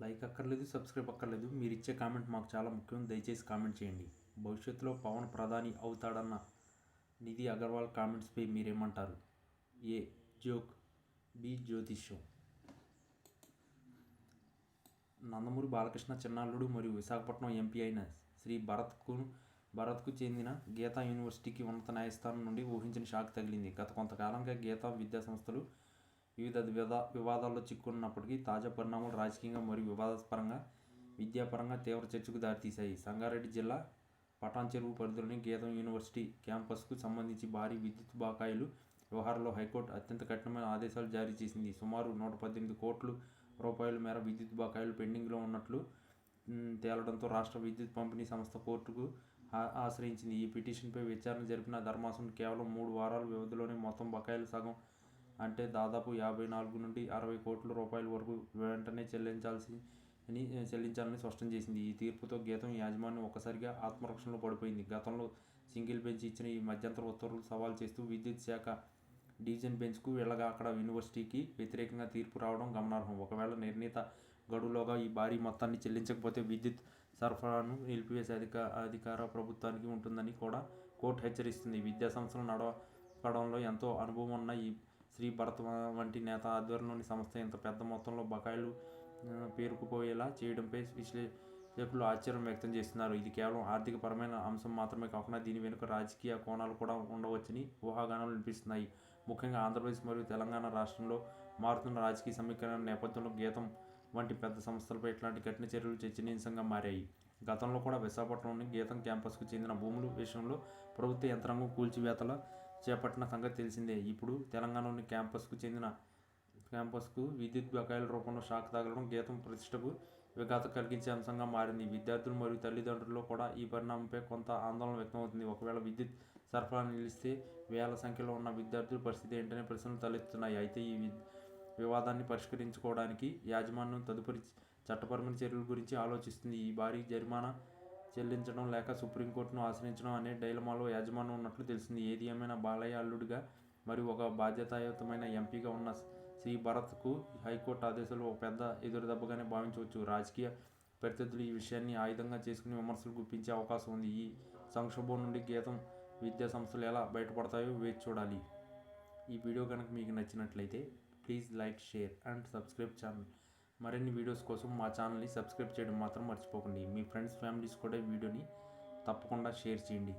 Like అక్కర్లేదు subscribe అక్కర్లేదు. మీరు ఇచ్చే కామెంట్ మాకు చాలా ముఖ్యం. దయచేసి కామెంట్ చేయండి. భవిష్యత్తులో పవన్ ప్రధాని అవుతాడన్న నిధి అగర్వాల్ కామెంట్స్పై మీరేమంటారు? ఏ జోక్? బి జ్యోతిష్యం. నందమూరి బాలకృష్ణ చిన్నాల్లుడు మరియు విశాఖపట్నం ఎంపీ అయిన శ్రీ భరత్కు భరత్కు చెందిన గీతా యూనివర్సిటీకి ఉన్నత న్యాయస్థానం నుండి ఊహించిన షాక్ తగిలింది. గత కొంతకాలంగా గీతా విద్యా సంస్థలు వివిధ వివాద వివాదాల్లో చిక్కున్నప్పటికీ తాజా పరిణామాలు రాజకీయంగా మరియు వివాదాస్పరంగా విద్యాపరంగా తీవ్ర చర్చకు దారితీశాయి. సంగారెడ్డి జిల్లా పటాన్ చెరువు పరిధిలోని గీతం యూనివర్సిటీ క్యాంపస్కు సంబంధించి భారీ విద్యుత్ బకాయిలు వ్యవహారంలో హైకోర్టు అత్యంత కఠినమైన ఆదేశాలు జారీ చేసింది. సుమారు నూట పద్దెనిమిది కోట్లు రూపాయల మేర విద్యుత్ బకాయిలు పెండింగ్లో ఉన్నట్లు తేలడంతో రాష్ట్ర విద్యుత్ పంపిణీ సంస్థ కోర్టుకు ఆశ్రయించింది. ఈ పిటిషన్పై విచారణ జరిపిన ధర్మాసనం కేవలం మూడు వారాల వ్యవధిలోనే మొత్తం బకాయిలు సగం అంటే దాదాపు యాభై నాలుగు నుండి అరవై కోట్ల రూపాయల వరకు వెంటనే చెల్లించాల్సి అని చెల్లించాలని స్పష్టం చేసింది. ఈ తీర్పుతో గీతం యాజమాన్యం ఒక్కసారిగా ఆత్మరక్షణలో పడిపోయింది. గతంలో సింగిల్ బెంచ్ ఇచ్చిన ఈ మధ్యంతర ఉత్తర్వులు సవాల్ చేస్తూ విద్యుత్ శాఖ డివిజన్ బెంచ్కు వెళ్ళగా అక్కడ యూనివర్సిటీకి వ్యతిరేకంగా తీర్పు రావడం గమనార్హం. ఒకవేళ నిర్ణీత గడువులోగా ఈ భారీ మొత్తాన్ని చెల్లించకపోతే విద్యుత్ సరఫరాను నిలిపివేసే అధిక అధికార ప్రభుత్వానికి ఉంటుందని కూడా కోర్టు హెచ్చరిస్తుంది. విద్యా సంస్థలు నడపడంలో ఎంతో అనుభవం ఉన్న ఈ శ్రీ భరత్ వంటి నేత ఆధ్వర్యంలోని సంస్థ ఇంత పెద్ద మొత్తంలో బకాయిలు పేరుకుపోయేలా చేయడంపై విశ్లేషకులు ఆశ్చర్యం వ్యక్తం చేస్తున్నారు. ఇది కేవలం ఆర్థికపరమైన అంశం మాత్రమే కాకుండా దీని వెనుక రాజకీయ కోణాలు కూడా ఉండవచ్చని ఊహాగానాలు వినిపిస్తున్నాయి. ముఖ్యంగా ఆంధ్రప్రదేశ్ మరియు తెలంగాణ రాష్ట్రంలో మారుతున్న రాజకీయ సమీకరణ నేపథ్యంలో గీతం వంటి పెద్ద సంస్థలపై ఇట్లాంటి కఠిన చర్యలు చర్చనీయాంశంగా మారాయి. గతంలో కూడా విశాఖపట్నంలోని గీతం క్యాంపస్కు చెందిన భూముల విషయంలో ప్రభుత్వ యంత్రాంగం కూల్చివేతల చేపట్టిన సంగతి తెలిసిందే. ఇప్పుడు తెలంగాణలోని క్యాంపస్కు చెందిన క్యాంపస్కు విద్యుత్ బకాయిల రూపంలో షాక్ తగలడం గీతం ప్రతిష్టకు విఘాతం కలిగించే అంశంగా మారింది. విద్యార్థులు మరియు తల్లిదండ్రుల్లో కూడా ఈ పరిణామంపై కొంత ఆందోళన వ్యక్తమవుతుంది. ఒకవేళ విద్యుత్ సరఫరా నిలిస్తే వేల సంఖ్యలో ఉన్న విద్యార్థుల పరిస్థితి ఏంటనే ప్రశ్నలు తలెత్తున్నాయి అయితే ఈ వివాదాన్ని పరిష్కరించుకోవడానికి యాజమాన్యం తదుపరి చట్టపరమైన చర్యల గురించి ఆలోచిస్తుంది. ఈ భారీ జరిమానా చెల్లించడం లేక సుప్రీంకోర్టును ఆశ్రయించడం అనే డైలమాలో యాజమాన్యం ఉన్నట్లు తెలిసింది. ఏది ఏమైనా బాలయ్య అల్లుడిగా మరియు ఒక బాధ్యతాయుతమైన ఎంపీగా ఉన్న శ్రీ భరత్కు హైకోర్టు ఆదేశాలు ఒక పెద్ద ఎదురుదెబ్బగానే భావించవచ్చు. రాజకీయ ప్రత్యర్థులు ఈ విషయాన్ని ఆయుధంగా చేసుకుని విమర్శలు గుప్పించే అవకాశం ఉంది. ఈ సంక్షోభం నుండి గీతం విద్యా సంస్థలు ఎలా బయటపడతాయో వేచి చూడాలి. ఈ వీడియో కనుక మీకు నచ్చినట్లయితే please like share and subscribe channel. మరిన్ని వీడియోస్ కోసం మా ఛానల్ని సబ్స్క్రైబ్ చేయడం మాత్రం మర్చిపోకండి. మీ ఫ్రెండ్స్ ఫ్యామిలీస్ కూడా వీడియోని తప్పకుండా షేర్ చేయండి.